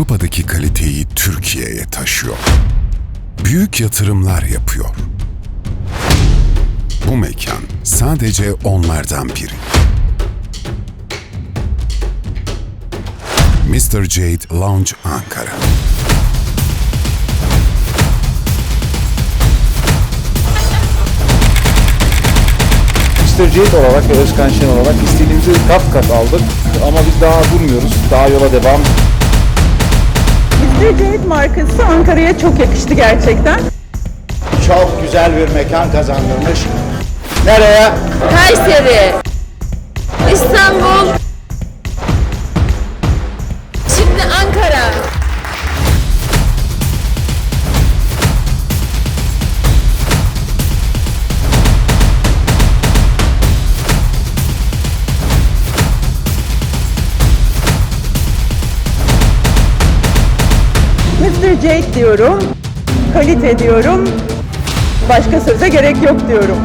Avrupa'daki kaliteyi Türkiye'ye taşıyor. Büyük yatırımlar yapıyor. Bu mekan sadece onlardan biri. Mr. Jade Lounge Ankara. Mr. Jade olarak ve Özkan Şen olarak istediğimizi kat kat aldık. Ama biz daha durmuyoruz. Daha yola devam. Jade markası Ankara'ya çok yakıştı gerçekten. çok güzel bir mekan kazandırmış. Nereye? Kayseri, Mr. Jade diyorum, kalite diyorum, başka söze gerek yok diyorum.